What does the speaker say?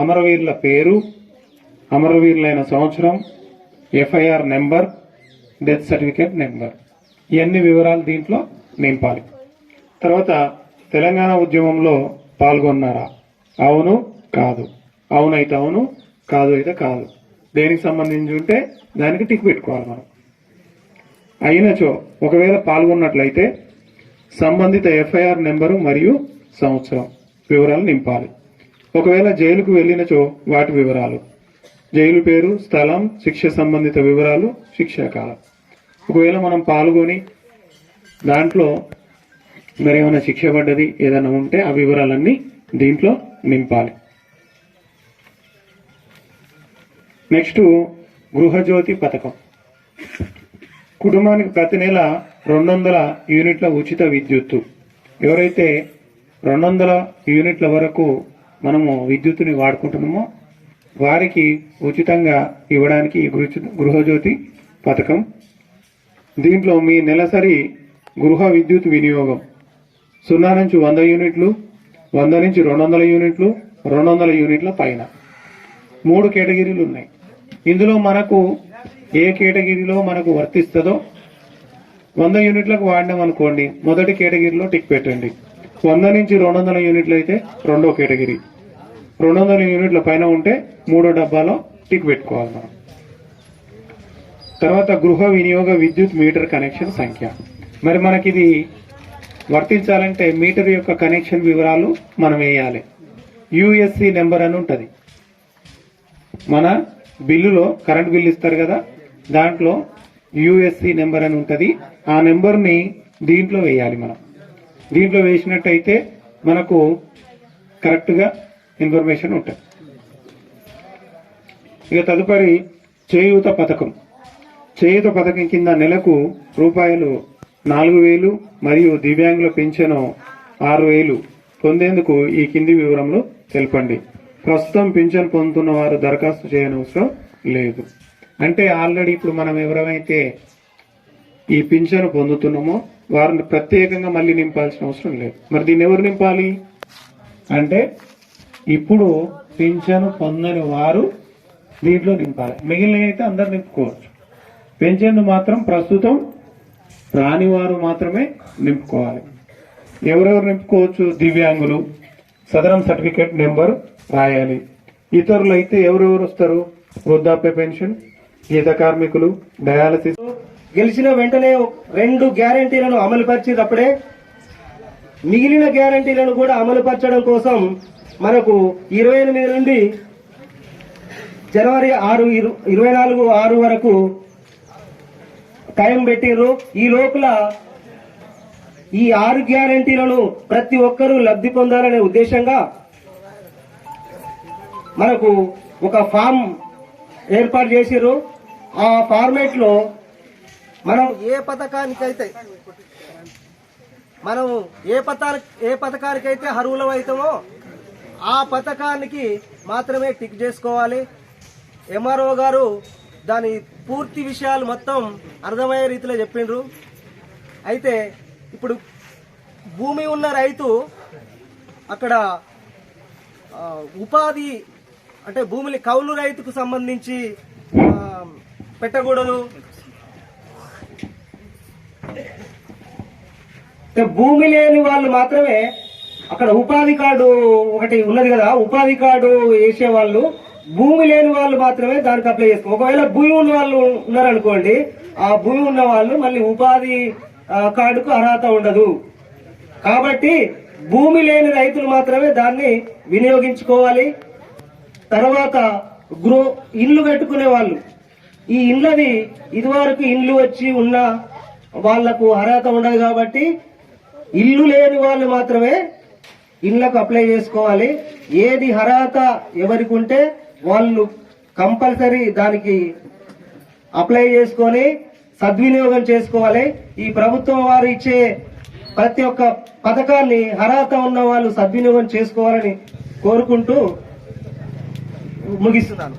అమరవీరుల పేరు అమరవీరులైన సంవత్సరం FIR number death certificate number. ఇవన్నీ వివరాలు దీంట్లో నింపాలి. తర్వాత తెలంగాణ ఉద్యమంలో పాల్గొన్నారా? అవును కాదు. అవునైతే అవును కాదు అయితే కాదు. దేనికి సంబంధించి ఉంటే దానికి టిక్ పెట్టుకోవాలి మనం. అయినచో ఒకవేళ పాల్గొన్నట్లయితే సంబంధిత ఎఫ్ఐఆర్ నెంబరు మరియు సంవత్సరం వివరాలు నింపాలి. ఒకవేళ జైలుకు వెళ్ళినచో వాటి వివరాలు. జైలు పేరు స్థలం శిక్ష సంబంధిత వివరాలు శిక్షాకాలం ఒకవేళ మనం పాల్గొని దాంట్లో మరి ఏమైనా శిక్ష పడ్డది ఏదైనా ఉంటే ఆ వివరాలన్నీ దీంట్లో నింపాలి. నెక్స్ట్ గృహజ్యోతి పథకం. కుటుంబానికి ప్రతి నెల రెండు వందల యూనిట్ల ఉచిత విద్యుత్తు. ఎవరైతే రెండు వందల యూనిట్ల వరకు మనము విద్యుత్తుని వాడుకుంటున్నామో వారికి ఉచితంగా ఇవ్వడానికి ఈ గృహ- గృహజ్యోతి పథకం. దీంట్లో మీ నెలసరి గృహ విద్యుత్ వినియోగం సున్నా నుంచి వంద యూనిట్లు వంద నుంచి రెండు వందల యూనిట్లు రెండు వందల యూనిట్ల పైన. మూడు కేటగిరీలు ఉన్నాయి. ఇందులో మనకు ఏ కేటగిరీలో మనకు వర్తిస్తుందో వంద యూనిట్లకు వాడినాం అనుకోండి మొదటి కేటగిరీలో టిక్ పెట్టండి. వంద నుంచి రెండు వందల యూనిట్లు అయితే రెండో కేటగిరీ. రెండు వందల యూనిట్ల పైన ఉంటే మూడో డబ్బాలో టిక్ పెట్టుకోవాలి మనం. తర్వాత గృహ వినియోగ విద్యుత్ మీటర్ కనెక్షన్ సంఖ్య. మరి మనకి ఇది వర్తించాలంటే మీటర్ యొక్క కనెక్షన్ వివరాలు మనం వేయాలి. యుఎస్సి నెంబర్ అని ఉంటుంది. మన బిల్లులో కరెంట్ బిల్ ఇస్తారు కదా దాంట్లో యుఎస్సి నెంబర్ అని ఉంటుంది. ఆ నెంబర్ని దీంట్లో వేయాలి మనం. దీంట్లో వేసినట్టయితే మనకు కరెక్ట్గా ఇన్ఫర్మేషన్ ఉంటుంది. ఇక తదుపరి చేయూత పథకం. చేయూత పథకం కింద నెలకు రూపాయలు నాలుగు వేలు మరియు దివ్యాంగుల పింఛను ఆరు వేలు పొందేందుకు ఈ కింది వివరంలో తెలపండి. ప్రస్తుతం పింఛన్ పొందుతున్న వారు దరఖాస్తు చేయనవసరం లేదు. అంటే ఆల్రెడీ ఇప్పుడు మనం ఎవరమైతే ఈ పింఛను పొందుతున్నామో వారిని ప్రత్యేకంగా మళ్ళీ నింపాల్సిన అవసరం లేదు. మరి దీన్ని ఎవరు నింపాలి? అంటే ఇప్పుడు పింఛను పొందని వారు దీంట్లో నింపాలి. మిగిలిన అయితే అందరు నింపుకోవచ్చు. పెన్షన్ మాత్రం ప్రస్తుతం రాని వారు మాత్రమే నింపుకోవాలి. ఎవరెవరు నింపుకోవచ్చు? దివ్యాంగులు. సదరం సర్టిఫికేట్ నెంబర్ రాయాలి. ఇతరులు అయితే ఎవరెవరు వస్తారు? వృద్ధాప్య పెన్షన్ గీత కార్మికులు డయాలసిస్. గెలిచిన వెంటనే రెండు గ్యారంటీలను అమలుపరిచేటప్పుడే మిగిలిన గ్యారంటీలను కూడా అమలుపరచడం కోసం మనకు ఇరవై ఎనిమిది నుండి జనవరి ఆరు ఇరు- ఇరవై నాలుగు ఆరు వరకు టైం పెట్టిర్రు. ఈ లోపల ఈ ఆరు గ్యారంటీలను ప్రతి ఒక్కరూ లబ్ధి పొందాలనే ఉద్దేశంగా మనకు ఒక ఫామ్ ఏర్పాటు చేసిర్రు. ఆ ఫార్మేట్లో మనం ఏ పథకానికైతే మనం ఏ పథకా ఏ పథకానికైతే అర్హులం అవుతామో ఆ పథకానికి మాత్రమే టిక్ చేసుకోవాలి. ఎంఆర్ఓ గారు దాని పూర్తి విషయాలు మొత్తం అర్థమయ్యే రీతిలో చెప్పిండ్రు. అయితే ఇప్పుడు భూమి ఉన్న రైతు అక్కడ ఉపాధి అంటే భూమిని కౌలు రైతుకు సంబంధించి పెట్టకూడదు. భూమి లేని వాళ్ళు మాత్రమే అక్కడ ఉపాధి కార్డు ఒకటి ఉన్నది కదా ఉపాధి కార్డు వేసే వాళ్ళు భూమి లేని వాళ్ళు మాత్రమే దానికి అప్లై చేసుకో. ఒకవేళ భూమి ఉన్న వాళ్ళు ఉన్నారనుకోండి ఆ భూమి ఉన్న వాళ్ళు మళ్ళీ ఉపాధి కార్డుకు అర్హత ఉండదు. కాబట్టి భూమి లేని రైతులు మాత్రమే దాన్ని వినియోగించుకోవాలి. తర్వాత గ్రో ఇల్లు కట్టుకునే వాళ్ళు. ఈ ఇళ్ళది ఇదివరకు ఇల్లు వచ్చి ఉన్న వాళ్ళకు అర్హత ఉండదు కాబట్టి ఇల్లు లేని వాళ్ళు మాత్రమే ఇళ్ళకు అప్లై చేసుకోవాలి. ఏది అర్హత ఎవరికి ఉంటే వాళ్ళు కంపల్సరీ దానికి అప్లై చేసుకొని సద్వినియోగం చేసుకోవాలి. ఈ ప్రభుత్వం వారు ఇచ్చే ప్రతి ఒక్క పథకాన్ని అర్హత ఉన్న వాళ్ళు సద్వినియోగం చేసుకోవాలని కోరుకుంటూ ముగిస్తున్నాను.